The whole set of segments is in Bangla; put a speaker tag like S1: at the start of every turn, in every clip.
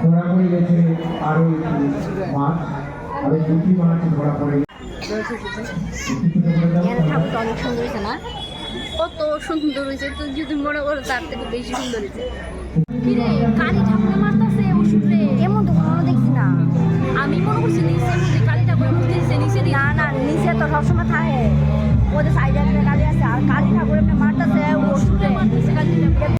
S1: গেছে আরও একটি মাছ আর দুটি মাছ ধরা পড়ে
S2: ঠাকুরটা অনেক সুন্দর হয়েছে না? কত সুন্দর হয়েছে তো যদি মনে করো তার থেকে বেশি সুন্দর হয়েছে। কালী ঠাকুরে মারতাছে ওষুধ রে। এমন তো কখনো দেখছি না। আমি মনে করছি নিচে মধ্যে কালী ঠাকুরের মধ্যে নিচে নিচে না না নিচে তো সবসময় থাকে। ওদের সাইডে একটা কালী আছে আর কালী ঠাকুর এমনি মারতাছে ওষুধে মারতাছে কালী ঠাকুর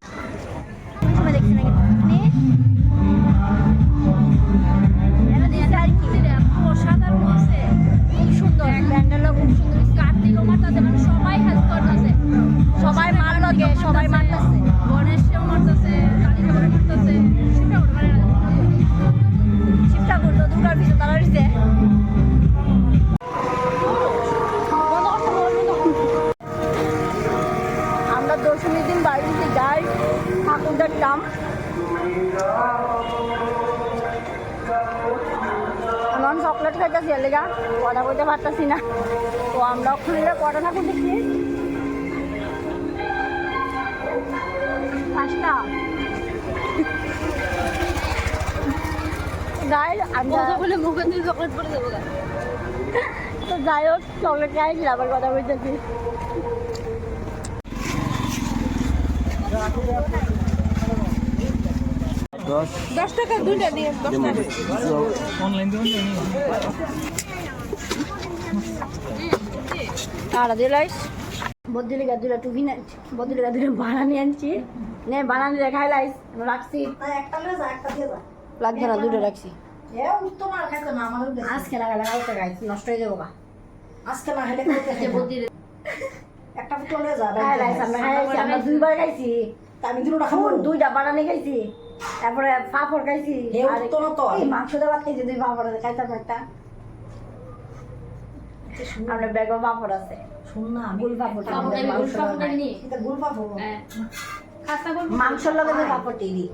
S2: দেখলাম আমি চকলেট খাইতেছি এলেগা কটা করতে পারতাছি না। তো আমরা খুলে কটা ঠাকুর দেখছি পাঁচটা। গাই আমরা
S3: বলে মুখে দিয়ে চকলেট পরে দেবো
S2: তো যাই হোক চকলেট খাইছি আবার কথা বলতেছি
S3: দশ। টাকা দুইটা দিয়ে দশ টাকা।
S2: আর দিলাইস বদলিকা দুটা না বদলিকা দুটা বানানি আনছি। নে বানানি দেখাই লাইস। রাখছি। লাগছে না দুটো রাখছি। আজকে লাগা গাইছি নষ্ট হয়ে যাব গা।
S4: আজকে না হেলে একটা চলে যাবে
S2: আমরা খাইছি আমরা দুইবার খাইছি।
S4: আমি দুটো খাব।
S2: দুইটা বানানি খাইছি। তারপরে পাপড় খাইছি। মাংস দেওয়া খাইছি দুই পাপড় আছে খাইতাম একটা। আমরা পাপড় আছে।
S3: হ্যাঁ। খাস্তা করব
S2: মাংসর লগে যে পাপড় টিরি।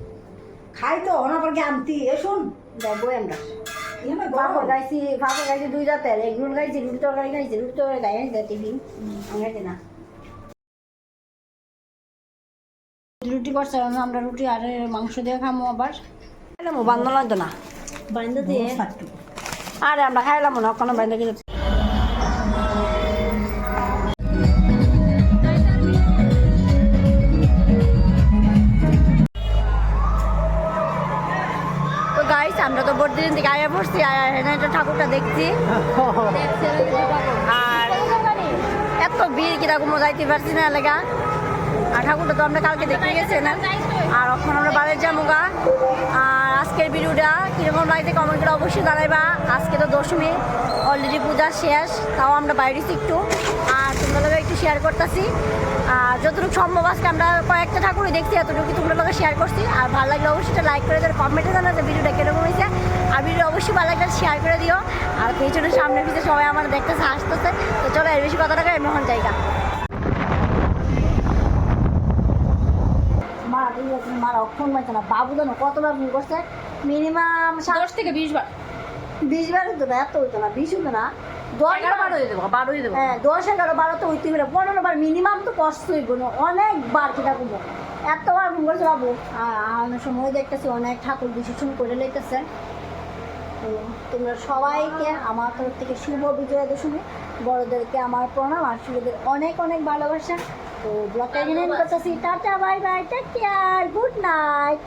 S4: খাই তো অনা পর আনতি এ শুন।
S2: দেখব আমরা
S4: এখানে
S2: পাপড়
S4: গরম
S2: খাইছি পাপড় খাইছি দুই এগুলো খাইছি রুটি তরকারি খাইছি রুটি তরকারি না। রুটি করছে আমরা রুটি আর মাংস দিয়ে খামো আবার। খাইলাম বান্ধব লাগতো না। বান্ধব দিয়ে? আরে আমরা খাইলাম না কোনো তো গাইস আমরা তো বড়দিন থেকে আয়া পড়ছি আয়া এখানে একটা ঠাকুরটা দেখছি। আর এত ভিড় কীরকম যাইতে পারছি না এলাকা। আর ঠাকুরটা তো আমরা কালকে দেখতে গেছি না। আর এখন আমরা বাড়ির যাব গা। আর আজকের ভিডিওটা কীরকম লাগছে কমেন্ট করে অবশ্যই জানাইবা। আজকে তো দশমী অলরেডি পূজা শেষ, তাও আমরা বাইরে একটু। আর তোমরা একটু শেয়ার করতেছি। আর যতটুকু সম্ভব আজকে আমরা কয়েকটা ঠাকুরই দেখছি, এতটুকু তোমরা লোকে শেয়ার করছি। আর ভালো লাগলে অবশ্যই লাইক করে দেবে কমেন্টে জানা যে ভিডিওটা কীরকম হয়েছে। আর ভিডিও অবশ্যই ভালো লাগলে শেয়ার করে দিও। আর পেছনে সামনে পিছিয়ে সবাই আমার দেখতেছে আসতেছে তো চলো এর বেশি কথা টাকা আমি জায়গা মারা ঠিক আছে মারা অক্ষণ পাইছে না। বাবু জানো কতবার ফোন করছে? মিনিমাম
S3: দশ থেকে বিশ বার।
S2: বিশ বার হতো না এত হইতো না বিশ হতো না। দশ বার
S3: দিয়ে দেবো বারো দেবো।
S2: হ্যাঁ দশ এগারো বারো তো হইতে পারে পনেরো বার মিনিমাম তো কষ্ট হইব না অনেকবার কিনা করব এতবার ফোন করছে বাবু। আর অনেক সময় দেখতেছি অনেক ঠাকুর বিশেষণ করে লেগেছে তো তোমরা সবাইকে আমার তরফ থেকে শুভ বিজয়া দশমী। বড়দেরকে আমার প্রণাম আর ছোটদের অনেক অনেক ভালোবাসা। তো ব্লগটা এখানে করতেছি। Tata bye bye take care good night